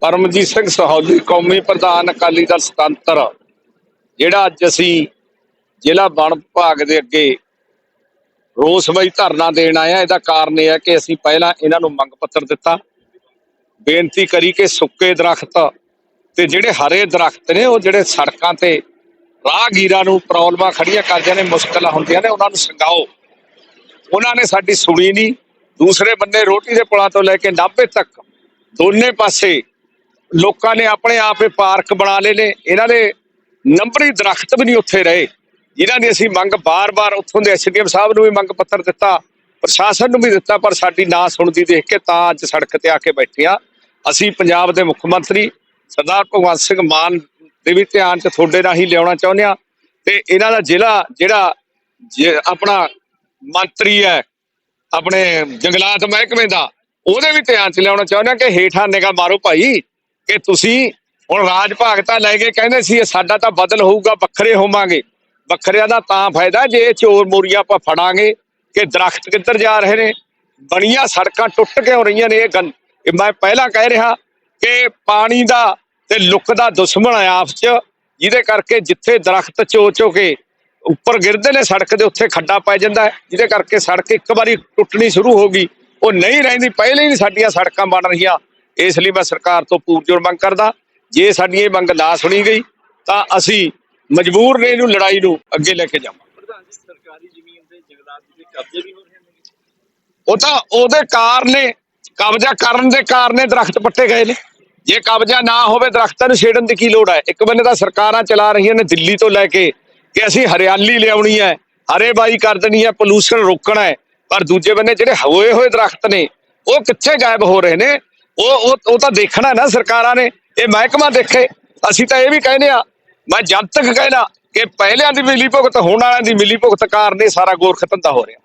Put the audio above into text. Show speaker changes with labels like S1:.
S1: ਪਰਮਜੀਤ ਸਿੰਘ ਸਹੌਲੀ ਕੌਮੀ ਪ੍ਰਧਾਨ ਅਕਾਲੀ ਦਲ ਸੁਤੰਤਰ, ਜਿਹੜਾ ਅੱਜ ਅਸੀਂ ਜ਼ਿਲ੍ਹਾ ਵਣ ਵਿਭਾਗ ਦੇ ਅੱਗੇ ਰੋਸਮਈ ਧਰਨਾ ਦੇਣ ਆਏ ਇਹਦਾ ਕਾਰਨ ਇਹ ਹੈ ਕਿ ਅਸੀਂ ਪਹਿਲਾਂ ਇਹਨਾਂ ਨੂੰ ਮੰਗ ਪੱਤਰ ਦਿੱਤਾ। ਬੇਨਤੀ ਕਰੀ ਕਿ ਸੁੱਕੇ ਦਰਖਤ ਤੇ ਜਿਹੜੇ ਹਰੇ ਦਰਖਤ ਨੇ, ਉਹ ਜਿਹੜੇ ਸੜਕਾਂ ਤੇ ਰਾਹਗੀਰਾਂ ਨੂੰ ਪ੍ਰੋਬਲਮਾਂ ਖੜੀਆਂ ਕਰਦੀਆਂ ਨੇ, ਮੁਸ਼ਕਲਾਂ ਹੁੰਦੀਆਂ ਨੇ, ਉਹਨਾਂ ਨੂੰ ਸੰਗਾਓ ਉਹਨਾਂ ਨੇ ਸਾਡੀ ਸੁਣੀ ਨਹੀਂ। ਦੂਸਰੇ ਬੰਨੇ ਰੋਟੀ ਦੇ ਪੁਲਾਂ ਤੋਂ ਲੈ ਕੇ ਨਾਭੇ ਤੱਕ ਦੋਨੇ ਪਾਸੇ ਲੋਕਾਂ ਨੇ ਆਪਣੇ ਆਪ ਇਹ ਪਾਰਕ ਬਣਾ ਲਏ ਨੇ। ਇਹਨਾਂ ਦੇ ਨੰਬਰੀ ਦਰਖਤ ਵੀ ਨਹੀਂ ਉੱਥੇ ਰਹੇ। ਜਿਨ੍ਹਾਂ ਦੀ ਅਸੀਂ ਮੰਗ ਬਾਰ-ਬਾਰ ਉੱਥੋਂ ਦੇ ਐਸਡੀਐਮ ਸਾਹਿਬ ਨੂੰ ਵੀ ਮੰਗ ਪੱਤਰ ਦਿੱਤਾ, ਪ੍ਰਸ਼ਾਸਨ ਨੂੰ ਵੀ ਦਿੱਤਾ, ਪਰ ਸਾਡੀ ਨਾ ਸੁਣਦੀ ਦੇਖ ਕੇ ਤਾਂ ਅੱਜ ਸੜਕ ਤੇ ਆ ਕੇ ਬੈਠੇ ਆ। ਅਸੀਂ ਪੰਜਾਬ ਦੇ ਮੁੱਖ ਮੰਤਰੀ ਸਰਦਾਰ ਭਗਵੰਤ ਸਿੰਘ ਮਾਨ ਦੇ ਵੀ ਧਿਆਨ ਚ ਤੁਹਾਡੇ ਰਾਹੀਂ ਲਿਆਉਣਾ ਚਾਹੁੰਦੇ ਆ ਤੇ ਇਹਨਾਂ ਦਾ ਜ਼ਿਲ੍ਹਾ ਜਿਹੜਾ ਆਪਣਾ ਮੰਤਰੀ ਹੈ, ਆਪਣੇ ਜੰਗਲਾਤ ਮਹਿਕਮੇ ਦਾ ਉਹਦੇ ਵੀ ਧਿਆਨ ਚ ਲਿਆਉਣਾ ਚਾਹੁੰਦੇ ਆ ਕਿ ਹੇਠਾਂ ਨਿਗਾਹ ਮਾਰੋ ਭਾਈ, ਕਿ ਤੁਸੀਂ ਹੁਣ ਰਾਜ ਭਾਗ ਤਾਂ ਲੈ ਕੇ ਕਹਿੰਦੇ ਸੀ ਇਹ ਸਾਡਾ ਤਾਂ ਬਦਲ ਹੋਊਗਾ, ਵੱਖਰੇ ਹੋਵਾਂਗੇ। ਵੱਖਰਿਆਂ ਦਾ ਤਾਂ ਫਾਇਦਾ ਜੇ ਚੋਰ ਮੋਰੀਆਂ ਆਪਾਂ ਫੜਾਂਗੇ ਕਿ ਦਰਖਤ ਕਿੱਧਰ ਜਾ ਰਹੇ ਨੇ। ਬਣੀਆਂ ਸੜਕਾਂ ਟੁੱਟ ਕੇ ਰਹੀਆਂ ਨੇ ਇਹ ਗੱਲ ਇਹ ਮੈਂ ਪਹਿਲਾਂ ਕਹਿ ਰਿਹਾ ਕਿ ਪਾਣੀ ਦਾ ਤੇ ਲੁੱਕ ਦਾ ਦੁਸ਼ਮਣ ਹੈ ਆਪਸ ਚ, ਜਿਹਦੇ ਕਰਕੇ ਜਿੱਥੇ ਦਰਖਤ ਚੋ ਚੋ ਕੇ ਉੱਪਰ ਗਿਰਦੇ ਨੇ ਸੜਕ ਦੇ ਉੱਥੇ ਖੱਡਾ ਪੈ ਜਾਂਦਾ ਜਿਹਦੇ ਕਰਕੇ ਸੜਕ ਇੱਕ ਵਾਰੀ ਟੁੱਟਣੀ ਸ਼ੁਰੂ ਹੋ ਗਈ। ਉਹ ਨਹੀਂ ਰਹਿੰਦੀ ਪਹਿਲੇ ਹੀ ਸਾਡੀਆਂ ਸੜਕਾਂ ਬਣ ਰਹੀਆਂ। ਇਸ ਲਈ ਮੈਂ ਸਰਕਾਰ ਤੋਂ ਪੂਰਜੋਰ ਮੰਗ ਕਰਦਾ ਜੇ ਸਾਡੀ ਇਹ ਮੰਗ ਨਾ ਸੁਣੀ ਗਈ ਤਾਂ ਅਸੀਂ ਮਜਬੂਰ ਨੇ ਇਹਨੂੰ ਲੜਾਈ ਨੂੰ ਅੱਗੇ ਲੈ ਕੇ ਜਾਵਾਂਗੇ।
S2: ਪ੍ਰਧਾਨ ਜੀ ਸਰਕਾਰੀ ਜ਼ਮੀਨ ਤੇ ਜੰਗਲਾਤ ਦੇ ਕਬਜ਼ੇ ਵੀ ਹੋ ਰਹੇ ਨੇ।
S1: ਉਹ ਤਾਂ ਉਹਦੇ ਕਾਰਨ ਕਬਜ਼ਾ ਕਰਨ ਦੇ ਕਾਰਨ ਦਰਖਤ ਪੱਟੇ ਗਏ ਨੇ। ਜੇ ਕਬਜ਼ਾ ਨਾ ਹੋਵੇ ਦਰਖਤਾਂ ਨੂੰ ਛੇੜਨ ਦੀ ਕੀ ਲੋੜ ਹੈ? ਇੱਕ ਬੰਨੇ ਤਾਂ ਸਰਕਾਰਾਂ ਚਲਾ ਰਹੀਆਂ ਨੇ ਦਿੱਲੀ ਤੋਂ ਲੈ ਕੇ ਕਿ ਅਸੀਂ ਹਰਿਆਲੀ ਲਿਆਉਣੀ ਹੈ ਹਰੇ ਬਾਈ ਕਰ ਦੇਣੀ ਹੈ ਪੋਲੂਸ਼ਨ ਰੋਕਣਾ ਹੈ। ਪਰ ਦੂਜੇ ਬੰਨੇ ਜਿਹੜੇ ਹੋਏ ਹੋਏ ਦਰਖਤ ਨੇ, ਉਹ ਕਿੱਥੇ ਗਾਇਬ ਹੋ ਰਹੇ ਨੇ? ਉਹ ਉਹ ਉਹ ਤਾਂ ਦੇਖਣਾ ਨਾ ਸਰਕਾਰਾਂ ਨੇ, ਇਹ ਮਹਿਕਮਾ ਦੇਖੇ। ਅਸੀਂ ਤਾਂ ਇਹ ਵੀ ਕਹਿੰਦੇ ਆ ਮੈਂ ਜਦ ਤੱਕ ਕਹਿਣਾ ਕਿ ਪਹਿਲਿਆਂ ਦੀ ਮਿਲੀ ਭੁਗਤ ਹੋਣ ਵਾਲਿਆਂ ਦੀ ਮਿਲੀ ਭੁਗਤ ਕਾਰਨ ਇਹ ਸਾਰਾ ਗੋਰਖ ਧੰਦਾ ਹੋ ਰਿਹਾ।